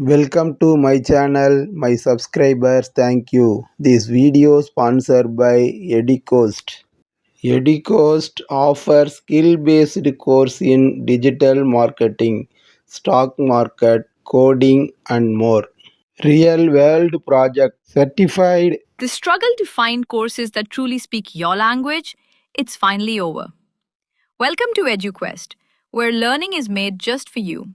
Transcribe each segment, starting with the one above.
Welcome to my channel, my subscribers, thank you. This video sponsored by Educoast. Educoast offers skill-based course in digital marketing, stock market, coding and more. Real world project certified The struggle to find courses that truly speak your language, it's finally over. Welcome to EduQuest, where learning is made just for you.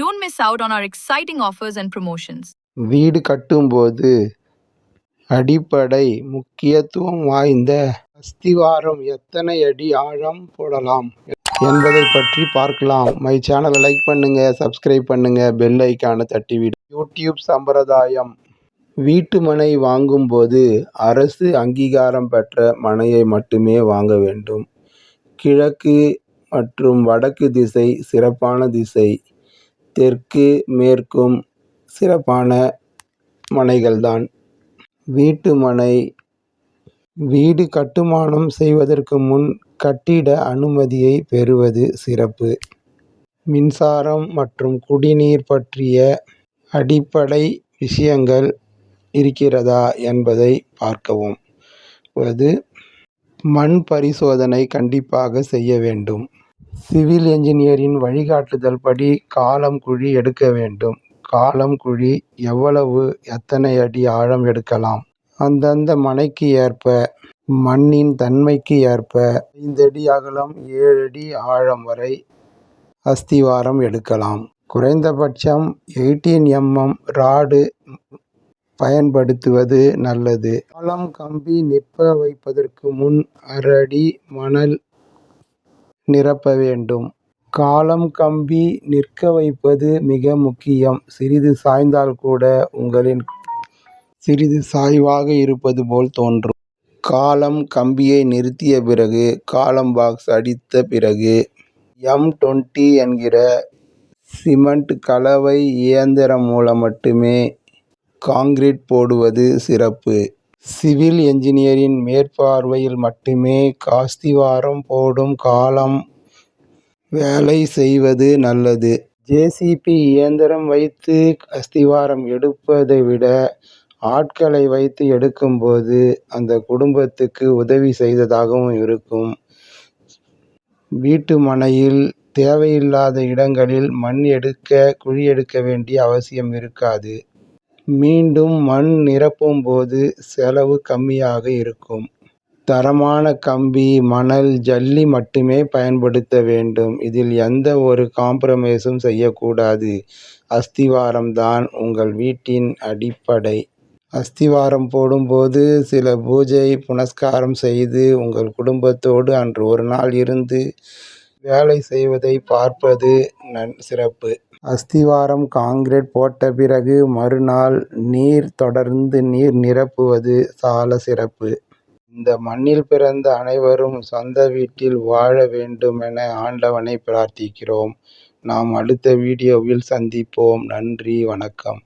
don't miss out on our exciting offers and promotions வீடு கட்டும்போது அடிப்படை முக்கியத்துவம் வாய்ந்த அஸ்திவாரம் எத்தனை அடி ஆழம் போடலாம் என்பதை பற்றி பார்க்கலாம். மை சேனலை லைக் பண்ணுங்க சப்ஸ்கிரைப் பண்ணுங்க பெல் ஐக்கானை தட்டி விடு. யூடியூப் சம்பிரதாயம். வீட்டு மனை வாங்கும்போது அரசு அங்கீகாரம் பெற்ற மனையை மட்டுமே வாங்க வேண்டும். கிழக்கு மற்றும் வடக்கு திசை சிறப்பான திசை. தெற்கு மேற்கும் சிறப்பான மனைகள்தான். வீட்டு மனை வீடு கட்டுமானம் செய்வதற்கு முன் கட்டிட அனுமதியை பெறுவது சிறப்பு. மின்சாரம் மற்றும் குடிநீர் பற்றிய அடிப்படை விஷயங்கள் இருக்கிறதா என்பதை பார்க்கவும். அது மண் பரிசோதனை கண்டிப்பாக செய்ய வேண்டும். சிவில் என்ஜினியரின் வழிகாட்டுதல் படி காலம் குழி எடுக்க வேண்டும். காலம் குழி எவ்வளவு எத்தனை அடி ஆழம் எடுக்கலாம்? அந்தந்த மனைக்கு ஏற்ப மண்ணின் தன்மைக்கு ஏற்ப ஐந்தடி அகலம் ஏழு அடி ஆழம் வரை அஸ்திவாரம் எடுக்கலாம். குறைந்தபட்சம் எயிட்டீன் எம்எம் ராடு பயன்படுத்துவது நல்லது. காலம் கம்பி நிற்ப வைப்பதற்கு முன் அரை அடி மணல் நிரப்ப வேண்டும். காலம் கம்பி நிற்க வைப்பது மிக முக்கியம். சிறிது சாய்ந்தால் கூட உங்களின் சிறிது சாய்வாக இருப்பது போல் தோன்றும். காலம் கம்பியை நிறுத்திய பிறகு காலம் பாக்ஸ் அடித்த பிறகு எம் டுவெண்ட்டி என்கிற சிமெண்ட் கலவை இயந்திரம் மூலம் மட்டுமே காங்கிரீட் போடுவது சிறப்பு. சிவில் என்ஜினியரின் மேற்பார்வையில் மட்டுமே அஸ்திவாரம் போடும் காலம் வேலை செய்வது நல்லது. ஜேசிபி இயந்திரம் வைத்து அஸ்திவாரம் எடுப்பதை விட ஆட்களை வைத்து எடுக்கும்போது அந்த குடும்பத்துக்கு உதவி செய்ததாகவும் இருக்கும். வீட்டு மனையில் தேவையில்லாத இடங்களில் மண் எடுக்க குழி எடுக்க வேண்டிய அவசியம் இருக்காது. மீண்டும் மண் நிரப்பும் போது செலவு கம்மியாக இருக்கும். தரமான கம்பி மணல் ஜல்லி மட்டுமே பயன்படுத்த வேண்டும். இதில் எந்த ஒரு காம்ப்ரமைஸும் செய்யக்கூடாது. அஸ்திவாரம் தான் உங்கள் வீட்டின் அடிப்படை. அஸ்திவாரம் போடும்போது சில பூஜை புனஸ்காரம் செய்து உங்கள் குடும்பத்தோடு அன்று ஒரு நாள் இருந்து வேலை செய்வதை பார்ப்பது நன் சிறப்பு. அஸ்திவாரம் காங்கிரீட் போட்ட பிறகு மறுநாள் நீர் தொடர்ந்து நீர் நிரப்புவது சால சிறப்பு. இந்த மண்ணில் பிறந்த அனைவரும் சொந்த வீட்டில் வாழ வேண்டுமென ஆண்டவனை பிரார்த்திக்கிறோம். நாம் அடுத்த வீடியோவில் சந்திப்போம். நன்றி வணக்கம்.